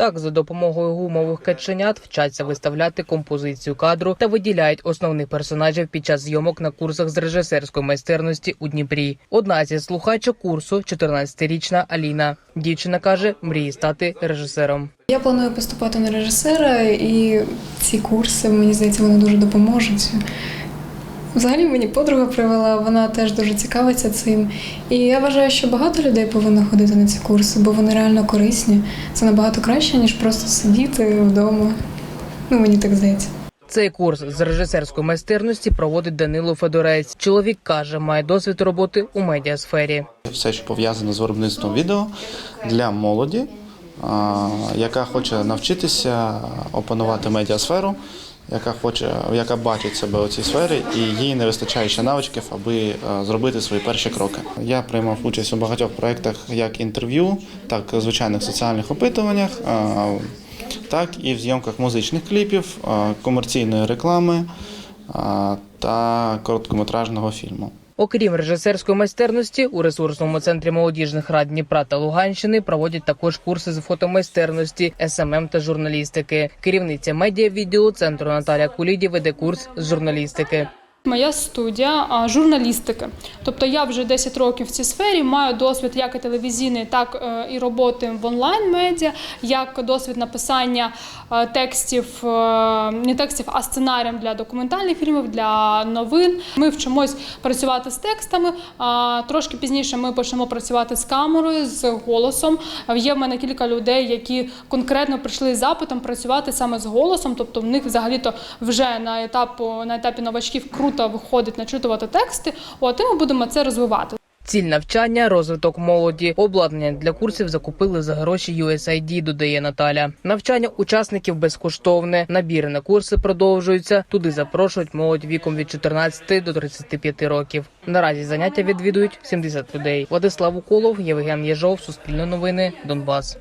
Так, за допомогою гумових каченят вчаться виставляти композицію кадру та виділяють основних персонажів під час зйомок на курсах з режисерської майстерності у Дніпрі. Одна зі слухачок курсу 14-річна Аліна. Дівчина каже, мріє стати режисером. Я планую поступати на режисера, і ці курси, мені здається, вони дуже допоможуть. Взагалі мені подруга привела, вона теж дуже цікавиться цим. І я вважаю, що багато людей повинно ходити на ці курси, бо вони реально корисні. Це набагато краще, ніж просто сидіти вдома. Ну, мені так здається. Цей курс з режисерської майстерності проводить Данило Федорець. Чоловік каже, має досвід роботи у медіасфері. все, що пов'язане з виробництвом відео для молоді, яка хоче навчитися опанувати медіасферу, яка хоче, яка бачить себе у цій сфері, і їй не вистачає ще навичків, аби е, зробити свої перші кроки. Я приймав участь у багатьох проєктах як інтерв'ю, так і звичайних соціальних опитуваннях, так і в зйомках музичних кліпів, комерційної реклами та короткометражного фільму. Окрім режисерської майстерності, у ресурсному центрі молодіжних рад Дніпра та Луганщини проводять також курси з фотомайстерності, СММ та журналістики. Керівниця медіа-відділу центру Наталя Куліді веде курс з журналістики. Моя студія журналістики. Тобто я вже 10 років в цій сфері, маю досвід як і телевізійний, так е, і роботи в онлайн медіа, як досвід написання е, текстів, е, не текстів, а сценаріям для документальних фільмів, для новин. Ми вчимось працювати з текстами. Трошки пізніше ми почнемо працювати з камерою, з голосом. Є в мене кілька людей, які конкретно прийшли з запитом працювати саме з голосом. Тобто в них взагалі-то вже на етапу на етапі новачків круто виходить начитувати тексти. От і ми будемо це розвивати. Ціль навчання, розвиток молоді, обладнання для курсів закупили за гроші USAID, додає Наталя. Навчання учасників безкоштовне. Набіри на курси продовжуються. Туди запрошують молодь віком від 14 до 35 років. Наразі заняття відвідують 70 людей. Владислав Уколов, Євген Єжов, Суспільне новини, Донбас.